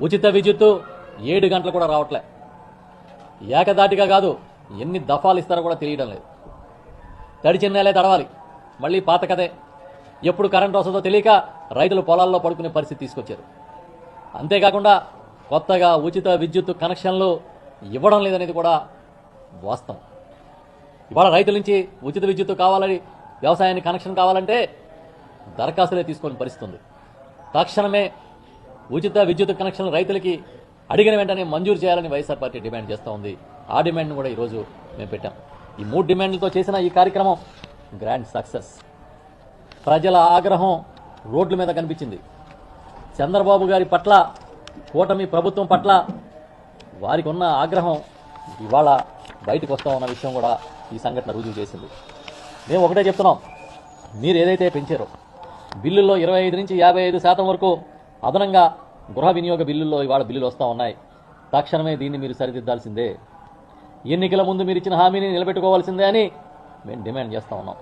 ఉచిత విద్యుత్ ఏడు గంటలు కూడా రావట్లే. ఏకదాటిగా కాదు ఎన్ని దఫాలు ఇస్తారో కూడా తెలియడం లేదు. తడిచిన నేలే తడవాలి. మళ్ళీ పాత కదే ఎప్పుడు కరెంట్ వస్తుందో తెలియక రైతులు పొలాల్లో పడుకునే పరిస్థితి తీసుకొచ్చారు. అంతేకాకుండా కొత్తగా ఉచిత విద్యుత్ కనెక్షన్లు ఇవ్వడం లేదనేది కూడా వాస్తవం. ఇవాళ రైతుల నుంచి ఉచిత విద్యుత్ కావాలని వ్యవసాయానికి కనెక్షన్ కావాలంటే దరఖాస్తులే తీసుకొని పరిస్థితుంది తక్షణమే ఉచిత విద్యుత్ కనెక్షన్ రైతులకి అడిగిన వెంటనే మంజూరు చేయాలని వైఎస్ఆర్ పార్టీ డిమాండ్ చేస్తూ ఉంది. ఆ డిమాండ్ను కూడా ఈరోజు మేము పెట్టాం. ఈ మూడు డిమాండ్లతో చేసిన ఈ కార్యక్రమం గ్రాండ్ సక్సెస్. ప్రజల ఆగ్రహం రోడ్ల మీద కనిపించింది. చంద్రబాబు గారి పట్ల కూటమి ప్రభుత్వం పట్ల వారికి ఉన్న ఆగ్రహం ఇవాళ బయటకు వస్తా ఉన్న విషయం కూడా ఈ సంఘటన రుజువు చేసింది. మేము ఒకటే చెప్తున్నాం. మీరు ఏదైతే పెంచారో బిల్లుల్లో ఇరవై ఐదు నుంచి యాభై ఐదు శాతం వరకు అదనంగా గృహ వినియోగ బిల్లుల్లో ఇవాళ బిల్లులు వస్తూ ఉన్నాయి. తక్షణమే దీన్ని మీరు సరిదిద్దాల్సిందే. ఎన్నికల ముందు మీరు ఇచ్చిన హామీని నిలబెట్టుకోవాల్సిందే అని మేము డిమాండ్ చేస్తూ ఉన్నాం.